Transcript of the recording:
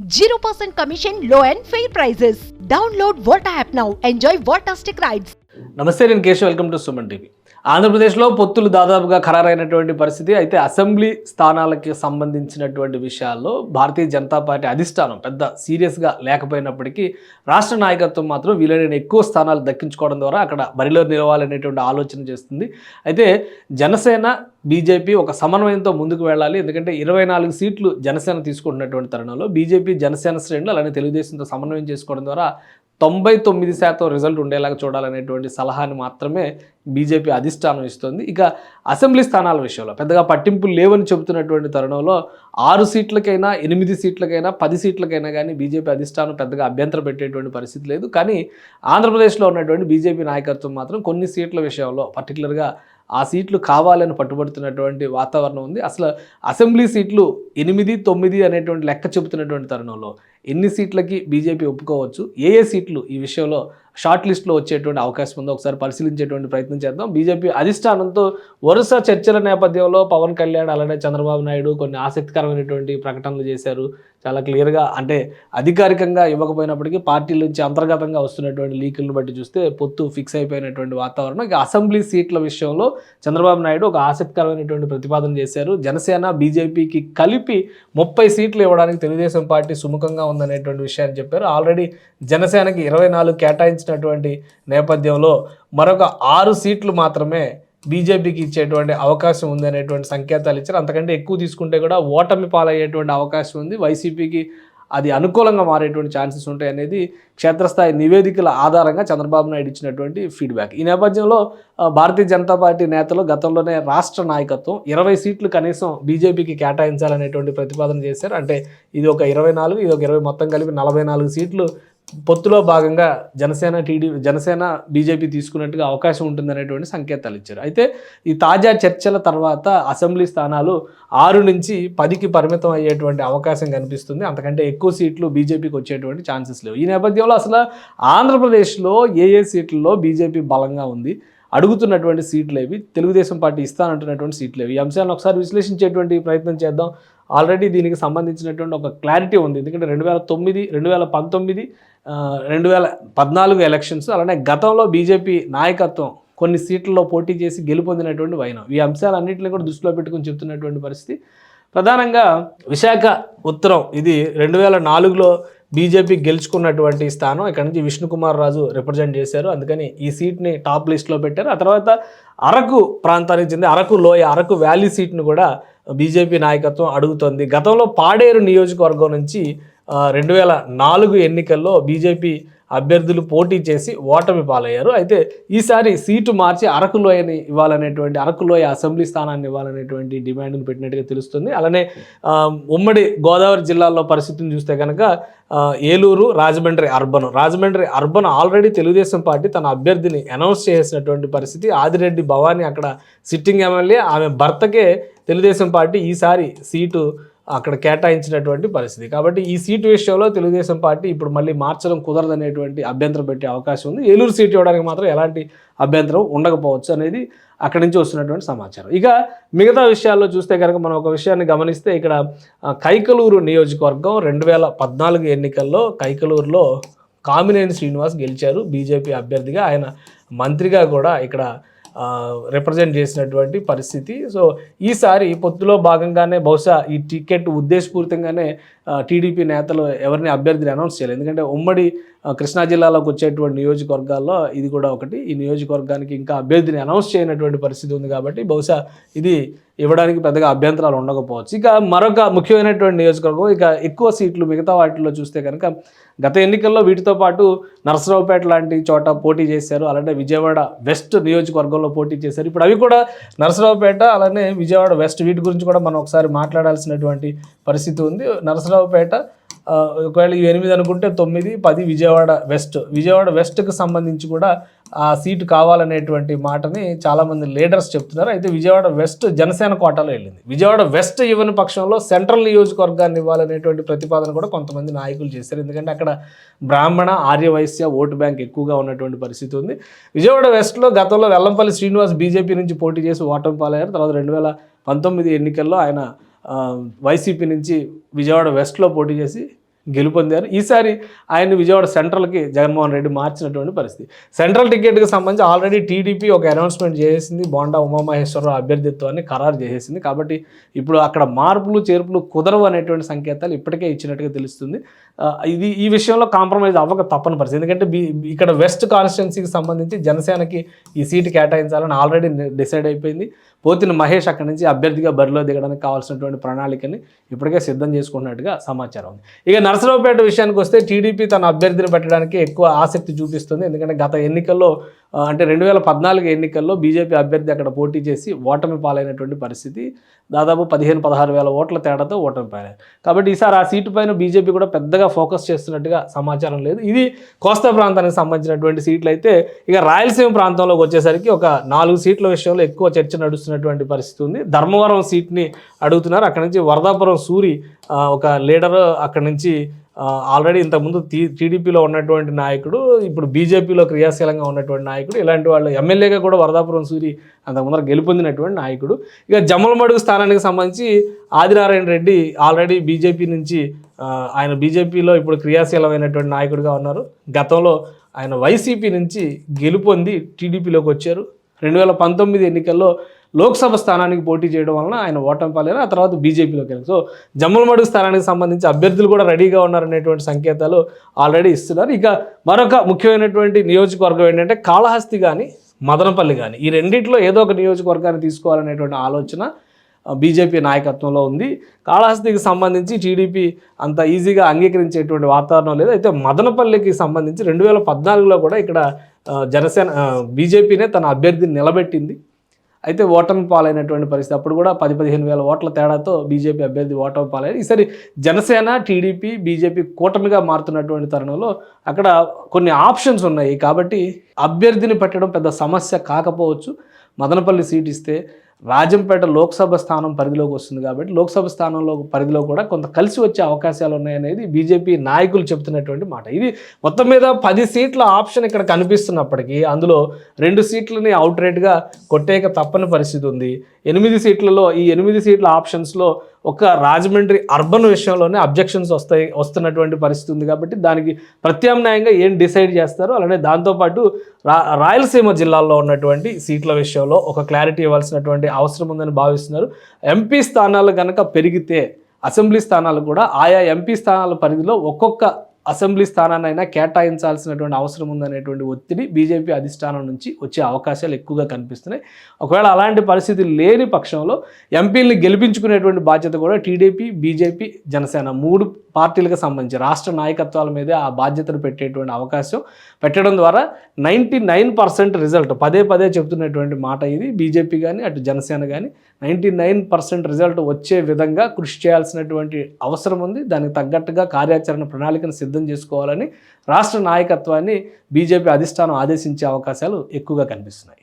0% commission, low and fair prices. Download Volta app now enjoy Voltastic rides నమస్తే నేను Keshav. Welcome to Suman TV ఆంధ్రప్రదేశ్లో పొత్తులు దాదాపుగా ఖరారైనటువంటి పరిస్థితి. అయితే అసెంబ్లీ స్థానాలకి సంబంధించినటువంటి విషయాల్లో భారతీయ జనతా పార్టీ అధిష్టానం పెద్ద సీరియస్గా లేకపోయినప్పటికీ రాష్ట్ర నాయకత్వం మాత్రం వీలైన ఎక్కువ స్థానాలు దక్కించుకోవడం ద్వారా అక్కడ బరిలో నిలవాలనేటువంటి ఆలోచన చేస్తుంది. అయితే జనసేన బీజేపీ ఒక సమన్వయంతో ముందుకు వెళ్ళాలి. ఎందుకంటే ఇరవై నాలుగు సీట్లు జనసేన తీసుకుంటున్నటువంటి తరుణంలో బీజేపీ జనసేన శ్రేణులు అలానే తెలుగుదేశంతో సమన్వయం చేసుకోవడం ద్వారా తొంభై తొమ్మిది శాతం రిజల్ట్ ఉండేలాగా చూడాలనేటువంటి సలహాని మాత్రమే బీజేపీ అధిష్టానం ఇస్తుంది. ఇక అసెంబ్లీ స్థానాల విషయంలో పెద్దగా పట్టింపులు లేవని చెబుతున్నటువంటి తరుణంలో ఆరు సీట్లకైనా ఎనిమిది సీట్లకైనా పది సీట్లకైనా కానీ బీజేపీ అధిష్టానం పెద్దగా అభ్యంతరం పెట్టేటువంటి పరిస్థితి లేదు. కానీ ఆంధ్రప్రదేశ్లో ఉన్నటువంటి బీజేపీ నాయకత్వం మాత్రం కొన్ని సీట్ల విషయంలో పర్టికులర్గా ఆ సీట్లు కావాలని పట్టుబడుతున్నటువంటి వాతావరణం ఉంది. అసలు అసెంబ్లీ సీట్లు ఎనిమిది తొమ్మిది అనేటువంటి లెక్క చెబుతున్నటువంటి తరుణంలో ఎన్ని సీట్లకి బీజేపీ ఒప్పుకోవచ్చు ఏ ఏ సీట్లు ఈ విషయంలో షార్ట్ లిస్ట్లో వచ్చేటువంటి అవకాశం ఉందో ఒకసారి పరిశీలించేటువంటి ప్రయత్నం చేద్దాం. బీజేపీ అధిష్టానంతో వరుస చర్చల నేపథ్యంలో పవన్ కళ్యాణ్ అలానే చంద్రబాబు నాయుడు కొన్ని ఆసక్తికరమైనటువంటి ప్రకటనలు చేశారు. చాలా క్లియర్గా అంటే అధికారికంగా ఇవ్వకపోయినప్పటికీ పార్టీల నుంచి అంతర్గతంగా వస్తున్నటువంటి లీకులను బట్టి చూస్తే పొత్తు ఫిక్స్ అయిపోయినటువంటి వాతావరణం. ఇక అసెంబ్లీ సీట్ల విషయంలో చంద్రబాబు నాయుడు ఒక ఆసక్తికరమైనటువంటి ప్రతిపాదన చేశారు. జనసేన బీజేపీకి కలిపి ముప్పై సీట్లు ఇవ్వడానికి తెలుగుదేశం పార్టీ సుముఖంగా ఉందనేటువంటి విషయాన్ని చెప్పారు. ఆల్రెడీ జనసేనకి ఇరవై నాలుగు కేటాయించినటువంటి నేపథ్యంలో మరొక ఆరు సీట్లు మాత్రమే బీజేపీకి ఇచ్చేటువంటి అవకాశం ఉంది అనేటువంటి సంకేతాలు ఇచ్చారు. అంతకంటే ఎక్కువ తీసుకుంటే కూడా ఓటమి పాలయ్యేటువంటి అవకాశం ఉంది. వైసీపీకి అది అనుకూలంగా మారేటువంటి ఛాన్సెస్ ఉంటాయి అనేది క్షేత్రస్థాయి నివేదికల ఆధారంగా చంద్రబాబు నాయుడు ఇచ్చినటువంటి ఫీడ్బ్యాక్. ఈ నేపథ్యంలో భారతీయ జనతా పార్టీ నేతలు గతంలోనే రాష్ట్ర నాయకత్వం ఇరవై సీట్లు కనీసం బీజేపీకి కేటాయించాలనేటువంటి ప్రతిపాదన చేశారు. అంటే ఇది ఒక ఇరవై నాలుగు ఇది ఒక ఇరవై మొత్తం కలిపి నలభై నాలుగు సీట్లు పొత్తులో భాగంగా జనసేన టీడీ జనసేన బీజేపీ తీసుకున్నట్టుగా అవకాశం ఉంటుందనేటువంటి సంకేతాలు ఇచ్చారు. అయితే ఈ తాజా చర్చల తర్వాత అసెంబ్లీ స్థానాలు ఆరు నుంచి పదికి పరిమితం అయ్యేటువంటి అవకాశం కనిపిస్తుంది. అంతకంటే ఎక్కువ సీట్లు బీజేపీకి వచ్చేటువంటి ఛాన్సెస్ లేవు. ఈ నేపథ్యంలో అసలు ఆంధ్రప్రదేశ్లో ఏ ఏ సీట్లలో బీజేపీ బలంగా ఉంది? అడుగుతున్నటువంటి సీట్లు ఏవి? తెలుగుదేశం పార్టీ ఇస్తానంటున్నటువంటి సీట్లు ఏవి? ఈ అంశాలను ఒకసారి విశ్లేషించేటువంటి ప్రయత్నం చేద్దాం. ఆల్రెడీ దీనికి సంబంధించినటువంటి ఒక క్లారిటీ ఉంది. ఎందుకంటే రెండు వేల తొమ్మిది రెండు వేల పంతొమ్మిది రెండు వేల పద్నాలుగు ఎలక్షన్స్ అలానే గతంలో బీజేపీ నాయకత్వం కొన్ని సీట్లలో పోటీ చేసి గెలుపొందినటువంటి వైనం. ఈ అంశాలన్నింటినీ కూడా దృష్టిలో పెట్టుకుని చెప్తున్నటువంటి పరిస్థితి. ప్రధానంగా విశాఖ ఉత్తరం ఇది రెండు వేల నాలుగులో బీజేపీ గెలుచుకున్నటువంటి స్థానం ఇక్కడ నుంచి విష్ణుకుమార్ రాజు రిప్రజెంట్ చేశారు. అందుకని ఈ సీట్ని టాప్ లిస్ట్లో పెట్టారు. ఆ తర్వాత అరకు ప్రాంతానికి చెంది అరకు లోయ అరకు వ్యాలీ సీట్ను కూడా బీజేపీ నాయకత్వం అడుగుతోంది. గతంలో పాడేరు నియోజకవర్గం నుంచి రెండు వేల నాలుగు ఎన్నికల్లో బీజేపీ అభ్యర్థులు పోటీ చేసి ఓటమి పాలయ్యారు. అయితే ఈసారి సీటు మార్చి అరకులోయని ఇవ్వాలనేటువంటి అరకులోయ అసెంబ్లీ స్థానాన్ని ఇవ్వాలనేటువంటి డిమాండ్ను పెట్టినట్టుగా తెలుస్తుంది. అలానే ఉమ్మడి గోదావరి జిల్లాల్లో పరిస్థితిని చూస్తే కనుక Eluru Rajahmundry urban. Rajahmundry urban already Telugu Desam party తన అభ్యర్థిని అనౌన్స్ చేసినటువంటి పరిస్థితి. ఆదిరెడ్డి భవానీ అక్కడ సిట్టింగ్ ఎమ్మెల్యే. ఆమె భర్తకే తెలుగుదేశం పార్టీ ఈసారి సీటు అక్కడ కేటాయించినటువంటి పరిస్థితి. కాబట్టి ఈ సీటు విషయంలో తెలుగుదేశం పార్టీ ఇప్పుడు మళ్ళీ మార్చడం కుదరదనేటువంటి అభ్యంతరం పెట్టే అవకాశం ఉంది. ఏలూరు సీటు ఇవ్వడానికి మాత్రం ఎలాంటి అభ్యంతరం ఉండకపోవచ్చు అనేది అక్కడి నుంచి వస్తున్నటువంటి సమాచారం. ఇక మిగతా విషయాల్లో చూస్తే కనుక మనం ఒక విషయాన్ని గమనిస్తే ఇక్కడ కైకలూరు నియోజకవర్గం రెండు వేల పద్నాలుగు ఎన్నికల్లో కైకలూరులో కామినేని శ్రీనివాస్ గెలిచారు. బీజేపీ అభ్యర్థిగా ఆయన మంత్రిగా కూడా ఇక్కడ రిప్రజెంట్ చేసినటువంటి పరిస్థితి. సో ఈసారి పొత్తులో భాగంగానే బహుశా ఈ టికెట్ ఉద్దేశపూరితంగానే టీడీపీ నేతలు ఎవరిని అభ్యర్థిని అనౌన్స్ చేయలేదు. ఎందుకంటే ఉమ్మడి కృష్ణా జిల్లాలోకి వచ్చేటువంటి నియోజకవర్గాల్లో ఇది కూడా ఒకటి. ఈ నియోజకవర్గానికి ఇంకా అభ్యర్థిని అనౌన్స్ చేయనటువంటి పరిస్థితి ఉంది కాబట్టి బహుశా ఇది ఇవ్వడానికి పెద్దగా అభ్యంతరాలు ఉండకపోవచ్చు. ఇక మరొక ముఖ్యమైనటువంటి నియోజకవర్గం ఇక ఎక్కువ సీట్లు మిగతా వాటిలో చూస్తే కనుక గత ఎన్నికల్లో వీటితో పాటు నరసరావుపేట లాంటి చోట పోటీ చేశారు. అలానే విజయవాడ వెస్ట్ నియోజకవర్గంలో పోటీ చేశారు. ఇప్పుడు అవి కూడా నరసరావుపేట అలానే విజయవాడ వెస్ట్ వీటి గురించి కూడా మనం ఒకసారి మాట్లాడాల్సినటువంటి పరిస్థితి ఉంది. నరసరావుపేట ఒకవేళ ఇవి ఎనిమిది అనుకుంటే తొమ్మిది పది విజయవాడ వెస్ట్. విజయవాడ వెస్ట్కి సంబంధించి కూడా ఆ సీటు కావాలనేటువంటి మాటని చాలామంది లీడర్స్ చెప్తున్నారు. అయితే విజయవాడ వెస్ట్ జనసేన కోటాలో వెళ్ళింది. విజయవాడ వెస్ట్ ఇవ్వని పక్షంలో సెంట్రల్ నియోజకవర్గాన్ని ఇవ్వాలనేటువంటి ప్రతిపాదన కూడా కొంతమంది నాయకులు చేశారు. ఎందుకంటే అక్కడ బ్రాహ్మణ ఆర్యవైశ్య ఓటు బ్యాంక్ ఎక్కువగా ఉన్నటువంటి పరిస్థితి ఉంది. విజయవాడ వెస్ట్లో గతంలో వెల్లంపల్లి శ్రీనివాస్ బీజేపీ నుంచి పోటీ చేసి ఓటమి పాలయ్యారు తర్వాత రెండు వేల పంతొమ్మిది ఎన్నికల్లో ఆయన వైసీపీ నుంచి విజయవాడ వెస్ట్లో పోటీ చేసి గెలుపొందారు. ఈసారి ఆయన విజయవాడ సెంట్రల్కి జగన్మోహన్ రెడ్డి మార్చినటువంటి పరిస్థితి. సెంట్రల్ టికెట్కి సంబంధించి ఆల్రెడీ టీడీపీ ఒక అనౌన్స్మెంట్ చేసింది. బోండా ఉమామహేశ్వరరావు అభ్యర్థిత్వాన్ని ఖరారు చేసేసింది. కాబట్టి ఇప్పుడు అక్కడ మార్పులు చేర్పులు కుదరవు అనేటువంటి సంకేతాలు ఇప్పటికే ఇచ్చినట్టుగా తెలుస్తుంది. ఇది ఈ విషయంలో కాంప్రమైజ్ అవ్వక తప్పని పరిస్థితి. ఎందుకంటే ఇక్కడ వెస్ట్ కాన్స్టిట్యున్సీకి సంబంధించి జనసేనకి ఈ సీటు కేటాయించాలని ఆల్రెడీ డిసైడ్ అయిపోయింది. పోతిన మహేష్ అక్కడి నుంచి అభ్యర్థిగా బరిలో దిగడానికి కావాల్సినటువంటి ప్రణాళికని ఇప్పటికే సిద్ధం చేసుకున్నట్టుగా సమాచారం ఉంది. ఇక నరసరావుపేట విషయానికి వస్తే టీడీపీ తన అభ్యర్థిని పెట్టడానికి ఎక్కువ ఆసక్తి చూపిస్తుంది. ఎందుకంటే గత ఎన్నికల్లో అంటే రెండు వేల పద్నాలుగు ఎన్నికల్లో బీజేపీ అభ్యర్థి అక్కడ పోటీ చేసి ఓటమి పాలైనటువంటి పరిస్థితి. దాదాపు పదిహేను పదహారు వేల ఓట్ల తేడాతో ఓటమి పాలైంది. కాబట్టి ఈసారి ఆ సీటు పైన బీజేపీ కూడా పెద్దగా ఫోకస్ చేస్తున్నట్టుగా సమాచారం లేదు. ఇది కోస్తా ప్రాంతానికి సంబంధించినటువంటి సీట్లు అయితే ఇక రాయలసీమ ప్రాంతంలోకి వచ్చేసరికి ఒక నాలుగు సీట్ల విషయంలో ఎక్కువ చర్చ నడుస్తున్నటువంటి పరిస్థితి ఉంది. ధర్మవరం సీట్ని అడుగుతున్నారు. అక్కడ నుంచి వరదాపురం సూరి ఒక లీడర్ అక్కడ నుంచి ఆల్రెడీ ఇంతకుముందు టీ టీడీపీలో ఉన్నటువంటి నాయకుడు ఇప్పుడు బీజేపీలో క్రియాశీలంగా ఉన్నటువంటి నాయకుడు ఇలాంటి వాళ్ళు ఎమ్మెల్యేగా కూడా వరదాపురం సూరి అంత ముందర గెలుపొందినటువంటి నాయకుడు. ఇక జమ్మలమడుగు స్థానానికి సంబంధించి ఆదినారాయణ రెడ్డి ఆల్రెడీ బీజేపీ నుంచి ఆయన బీజేపీలో ఇప్పుడు క్రియాశీలమైనటువంటి నాయకుడిగా ఉన్నారు. గతంలో ఆయన వైసీపీ నుంచి గెలుపొంది టీడీపీలోకి వచ్చారు. రెండు వేల పంతొమ్మిది ఎన్నికల్లో లోక్సభ స్థానానికి పోటీ చేయడం వలన ఆయన ఓటమి పాలేరు ఆ తర్వాత బీజేపీలోకి వెళ్ళారు. సో జమ్మలమడుగు స్థానానికి సంబంధించి అభ్యర్థులు కూడా రెడీగా ఉన్నారనేటువంటి సంకేతాలు ఆల్రెడీ ఇస్తున్నారు. ఇక మరొక ముఖ్యమైనటువంటి నియోజకవర్గం ఏంటంటే కాళహస్తి కానీ మదనపల్లి కానీ ఈ రెండిట్లో ఏదో ఒక నియోజకవర్గాన్ని తీసుకోవాలనేటువంటి ఆలోచన బీజేపీ నాయకత్వంలో ఉంది. కాళహస్తికి సంబంధించి టీడీపీ అంత ఈజీగా అంగీకరించేటువంటి వాతావరణం లేదు. అయితే మదనపల్లికి సంబంధించి రెండు వేల పద్నాలుగులో కూడా ఇక్కడ జనసేన బీజేపీనే తన అభ్యర్థిని నిలబెట్టింది. అయితే ఓటమి పాలైనటువంటి పరిస్థితి. అప్పుడు కూడా పది పదిహేను వేల ఓట్ల తేడాతో బీజేపీ అభ్యర్థి ఓటమి పాలైంది. ఈసారి జనసేన టీడీపీ బీజేపీ కూటమిగా మారుతున్నటువంటి తరుణంలో అక్కడ కొన్ని ఆప్షన్స్ ఉన్నాయి. కాబట్టి అభ్యర్థిని పెట్టడం పెద్ద సమస్య కాకపోవచ్చు. మదనపల్లి సీట్ ఇస్తే రాజంపేట లోక్సభ స్థానం పరిధిలోకి వస్తుంది కాబట్టి లోక్సభ స్థానంలో పరిధిలో కూడా కొంత కలిసి వచ్చే అవకాశాలు ఉన్నాయనేది బీజేపీ నాయకులు చెబుతున్నటువంటి మాట. ఇది మొత్తం మీద పది సీట్ల ఆప్షన్ ఇక్కడ కనిపిస్తున్నప్పటికీ అందులో రెండు సీట్లని అవుట్ రేట్గా కొట్టేక తప్పని పరిస్థితి ఉంది. ఎనిమిది సీట్లలో ఈ ఎనిమిది సీట్ల ఆప్షన్స్లో ఒక రాజమండ్రి అర్బన్ విషయంలోనే అబ్జెక్షన్స్ వస్తాయి వస్తున్నటువంటి పరిస్థితి ఉంది కాబట్టి దానికి ప్రత్యామ్నాయంగా ఏం డిసైడ్ చేస్తారో అలానే దాంతోపాటు రా రాయలసీమ జిల్లాల్లో ఉన్నటువంటి సీట్ల విషయంలో ఒక క్లారిటీ ఇవ్వాల్సినటువంటి అవసరం ఉందని భావిస్తున్నారు. ఎంపీ స్థానాలు కనుక పెరిగితే అసెంబ్లీ స్థానాలు కూడా ఆయా ఎంపీ స్థానాల పరిధిలో ఒక్కొక్క అసెంబ్లీ స్థానాన్నైనా కేటాయించాల్సినటువంటి అవసరం ఉందనేటువంటి ఒత్తిడి బీజేపీ అధిష్టానం నుంచి వచ్చే అవకాశాలు ఎక్కువగా కనిపిస్తున్నాయి. ఒకవేళ అలాంటి పరిస్థితి లేని పక్షంలో ఎంపీల్ని గెలిపించుకునేటువంటి బాధ్యత కూడా టీడీపీ బీజేపీ జనసేన మూడు పార్టీలకు సంబంధించి రాష్ట్ర నాయకత్వాల మీదే ఆ బాధ్యతను పెట్టేటువంటి అవకాశం పెట్టడం ద్వారా నైంటీ నైన్ పర్సెంట్ రిజల్ట్ పదే పదే చెప్తున్నటువంటి మాట ఇది. బీజేపీ కానీ అటు జనసేన కానీ నైంటీ నైన్ పర్సెంట్ రిజల్ట్ వచ్చే విధంగా కృషి చేయాల్సినటువంటి అవసరం ఉంది. దానికి తగ్గట్టుగా కార్యాచరణ ప్రణాళికను సిద్ధం చేసుకోవాలని రాష్ట్ర నాయకత్వాన్ని బీజేపీ అధిష్టానం ఆదేశించే అవకాశాలు ఎక్కువగా కనిపిస్తున్నాయి.